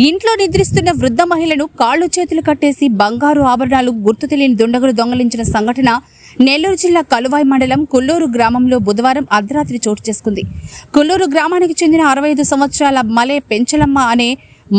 ఇంట్లో నిద్రిస్తున్న వృద్ధ మహిళను కాళ్ళు చేతులు కట్టేసి బంగారు ఆభరణాలు గుర్తు తెలియని దుండగులు దొంగలించిన సంఘటన నెల్లూరు జిల్లా కలువాయి మండలం కుల్లూరు గ్రామంలో బుధవారం అర్ధరాత్రి చోటు చేసుకుంది. కుల్లూరు గ్రామానికి చెందిన అరవై ఐదు సంవత్సరాల మలే పెంచలమ్మ అనే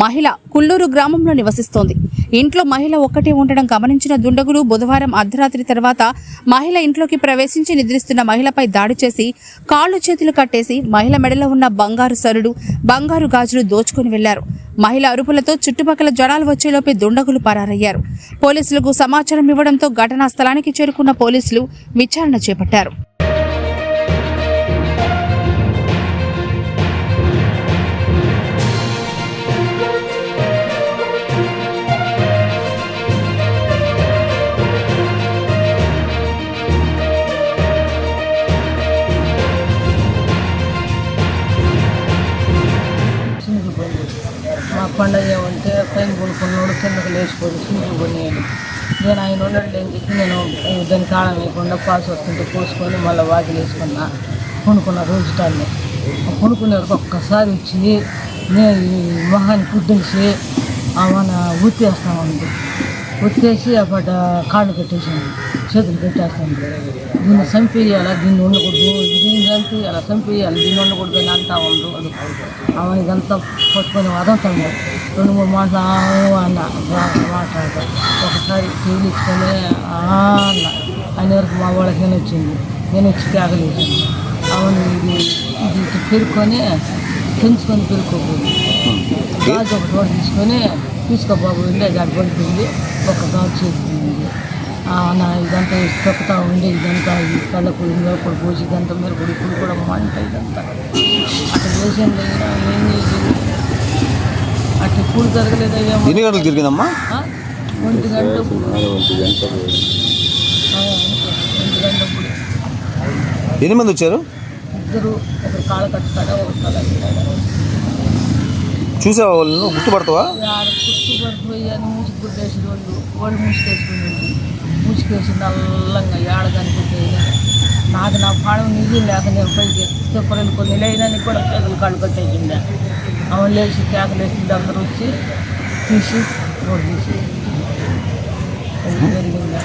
మహిళ కుల్లూరు గ్రామంలో నివసిస్తోంది. ఇంట్లో మహిళ ఒక్కటే ఉండడం గమనించిన దుండగులు బుధవారం అర్ధరాత్రి తర్వాత మహిళ ఇంట్లోకి ప్రవేశించి నిద్రిస్తున్న మహిళపై దాడి చేసి కాళ్ళు చేతులు కట్టేసి మహిళ మెడలో ఉన్న బంగారు సరుడు బంగారు గాజులు దోచుకుని వెళ్ళారు. మహిళ అరుపులతో చుట్టుపక్కల జనాలు వచ్చేలోపే దుండగులు పరారయ్యారు. పోలీసులకు సమాచారం ఇవ్వడంతో ఘటనా స్థలానికి చేరుకున్న పోలీసులు విచారణ చేపట్టారు. పండగ ఏమంటే పైన కొనుక్కున్నాడు కిందకి లేచిపోయి చినుకులు కొనియాడు. నేను ఆయన ఉండడు అని చెప్పి నేను దాని కాలం వేయకుండా పాస్ వస్తుంటే పోసుకొని మళ్ళీ వాకిలు వేసుకున్నా కొనుక్కున్న రోజు టాన్ని కొనుక్కునే వరకు ఒక్కసారి వచ్చి నేను ఈ మొహాన్ని పుద్దించి ఆమె ఉత్తేస్తా ఉంది. ఉత్తేసి అప్పట కాళ్ళు కట్టేసాను చేతులు కట్టేస్తాను దీన్ని చంపేయాలా? దీన్ని ఉండకూడదు దీన్ని చంపేయాలా చంపేయాలి. దీన్ని ఉండకూడదు అని అంటా ఉండు అది ఆమె ఇదంతా పట్టుకొని వదంతాను రెండు మూడు మాటలు అన్న. మాట్లాడతా. ఒకసారి తేలించుకొని ఆ అన్న. ఆయన వరకు మా వాళ్ళకి నేను వచ్చింది. నేను వచ్చి త్యాగలేసాను అవును ఇది ఇది పెరుక్కొని పెంచుకొని పెరుక్కోకూడదు. గాజు ఒక తోట తీసుకొని తీసుకో బాబు వెళ్ళి అది అటు పడిపోయింది ఒక గాజు చేసింది నా ఇదంతా తొక్కుతా ఉండి ఇదంతా ఈ కళ్ళకు మిరపడు పోసి ఇదంతా మిరపడు ఇప్పుడు కూడా మంట ఇదంతా. అట్లా చేసాను లేదా ఏం చేయలేదు అట్లా ఇప్పుడు జరగలేదు అయ్యా ఎన్ని గంటలకు తిరిగిందమ్మా? ఒంటి గంట. ఒంటి గంట ఎన్ని మంది వచ్చారు? ఇద్దరు ఒకరు కాళ్ళ కట్టుతాడా ఒకరు తల కట్టుతాడా చూసావా వాళ్ళను? గుర్తుపడతావా? పడిపోయాను మూసికి గుడ్డేసి వాళ్ళు వాళ్ళు మూసికేసుకుని మూసికేసి నల్లంగా ఏడ కనిపెట్టేది నాకు నా పాడం నిధి లేక నేను పైకి ఎక్కితే పనులు కొన్ని లేదని కూడా కేకలు కాళ్ళు కట్టేసిండే ఆమె లేచి కేకలు వేసింది అందరూ వచ్చి తీసి రోడ్డు తీసి జరిగిందా